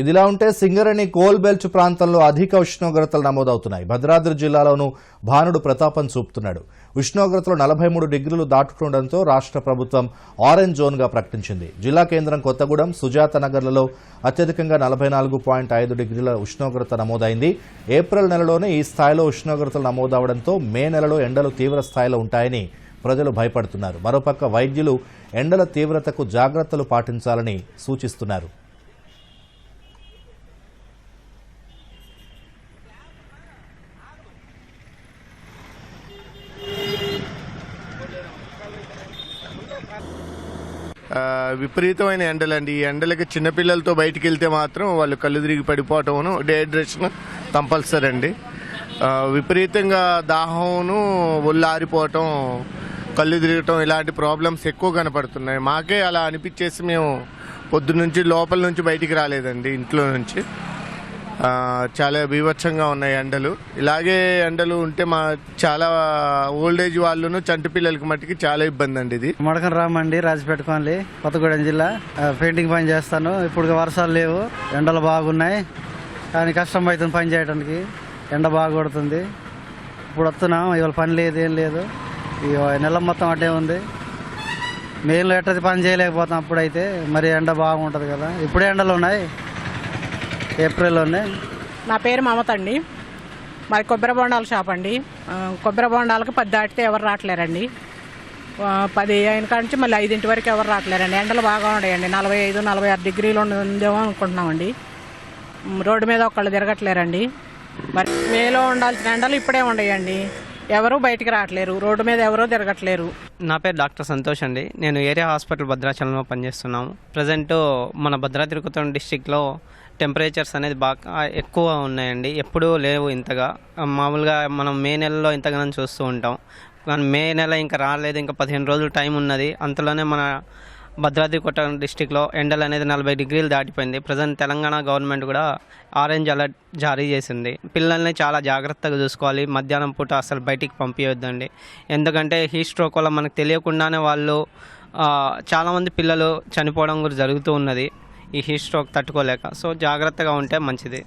ఇదిలా ఉంటే సింగరేణి కోల్బెల్చ్ ప్రాంతంలో అధిక ఉష్ణోగ్రతలు నమోదవుతున్నాయి. భద్రాద్రి జిల్లాలోనూ భానుడు ప్రతాపం చూపుతున్నాడు. ఉష్ణోగ్రతలు నలభై మూడు డిగ్రీలు దాటుతుండటంతో రాష్ట్ర ప్రభుత్వం ఆరెంజ్ జోన్గా ప్రకటించింది. జిల్లా కేంద్రం కొత్తగూడెం సుజాత నగర్లలో అత్యధికంగా నలభై నాలుగు పాయింట్ ఐదు డిగ్రీల ఉష్ణోగ్రత నమోదైంది. ఏప్రిల్ నెలలోనే ఈ స్థాయిలో ఉష్ణోగ్రతలు నమోదవడంతో మే నెలలో ఎండలు తీవ్ర స్థాయిలో ఉంటాయని ప్రజలు భయపడుతున్నారు. మరోపక్క వైద్యులు ఎండల తీవ్రతకు జాగ్రత్తలు పాటించాలని సూచిస్తున్నారు. విపరీతమైన ఎండలండి. ఈ ఎండలకి చిన్నపిల్లలతో బయటికి వెళ్తే మాత్రం వాళ్ళు కళ్ళు తిరిగి పడిపోవటమును డిహైడ్రేషన్ కంపల్సరీ అండి విపరీతంగా దాహమును ఒళ్ళు ఆరిపోవటం కళ్ళు తిరగటం ఇలాంటి ప్రాబ్లమ్స్ ఎక్కువ కనపడుతున్నాయి. మాకే అలా అనిపించేసి మేము పొద్దున్నుంచి లోపల నుంచి బయటికి రాలేదండి ఇంట్లో నుంచి. చాలా బీభత్సంగా ఉన్నాయి ఎండలు. ఇలాగే ఎండలు ఉంటే మా చాలా ఓల్డేజ్ వాళ్ళను చంటి పిల్లలకి మట్టికి చాలా ఇబ్బంది అండి ఇది. మడకం రామండి రాజపేటకోనలి కొత్తగూడెం జిల్లా. పెయింటింగ్ పని చేస్తాను. ఇప్పుడు వర్షాలు లేవు. ఎండలు బాగున్నాయి. కానీ కష్టం అవుతుంది పని చేయడానికి ఎండ బాగా కొడుతుంది. ఇప్పుడు వస్తున్నాం. ఇవాళ పని లేదు ఏం లేదు. ఈ నెల మొత్తం అట్టే ఉంది. మెయిన్లో ఎట్టది పని చేయలేకపోతాం అప్పుడైతే. మరి ఎండ బాగుంటుంది కదా. ఇప్పుడే ఎండలు ఉన్నాయి. ఏప్రిల్లోనే? నా పేరు మమత అండి. మరి కొబ్బరి బొండాల షాప్ అండి. కొబ్బరి బొండాలకు పది దాటితే ఎవరు రావట్లేరండి. పది అయిన కాడ నుంచి మళ్ళీ ఐదింటి వరకు ఎవరు రావట్లేరండి. ఎండలు బాగా ఉన్నాయండి. నలభై ఐదు నలభై ఆరు డిగ్రీలు ఉందేమో అనుకుంటున్నామండి. రోడ్డు మీద ఒకళ్ళు తిరగట్లేరండి. మరి మేలో ఉండాల్సిన ఎండలు ఇప్పుడే ఉండయండి. ఎవరు బయటికి రావట్లేరు. రోడ్డు మీద ఎవరూ తిరగట్లేరు. నా పేరు డాక్టర్ సంతోష్ అండి. నేను ఏరియా హాస్పిటల్ భద్రాచలంలో పనిచేస్తున్నాము. ప్రజెంట్ మన భద్రాద్రి కొత్తగూడెం డిస్టిక్లో టెంపరేచర్స్ అనేది బాగా ఎక్కువ ఉన్నాయండి. ఎప్పుడూ లేవు ఇంతగా. మామూలుగా మనం మే నెలలో ఇంతగానం చూస్తూ ఉంటాం. కానీ మే నెల ఇంకా రాలేదు ఇంకా పదిహేను రోజులు టైం ఉన్నది. అంతలోనే మన భద్రాద్రి కొట్ట డిస్టిక్లో ఎండలు అనేది నలభై డిగ్రీలు దాటిపోయింది. ప్రజెంట్ తెలంగాణ గవర్నమెంట్ కూడా ఆరెంజ్ అలర్ట్ జారీ చేసింది. పిల్లల్ని చాలా జాగ్రత్తగా చూసుకోవాలి. మధ్యాహ్నం పూట అసలు బయటికి పంపించొద్దండి ఎందుకంటే హీట్ స్ట్రోక్ వల్ల మనకు తెలియకుండానే వాళ్ళు చాలామంది పిల్లలు చనిపోవడం కూడా జరుగుతూ ఉన్నది. ఈ హీట్ స్ట్రోక్ తట్టుకోలేక. సో జాగ్రత్తగా ఉంటే మంచిది.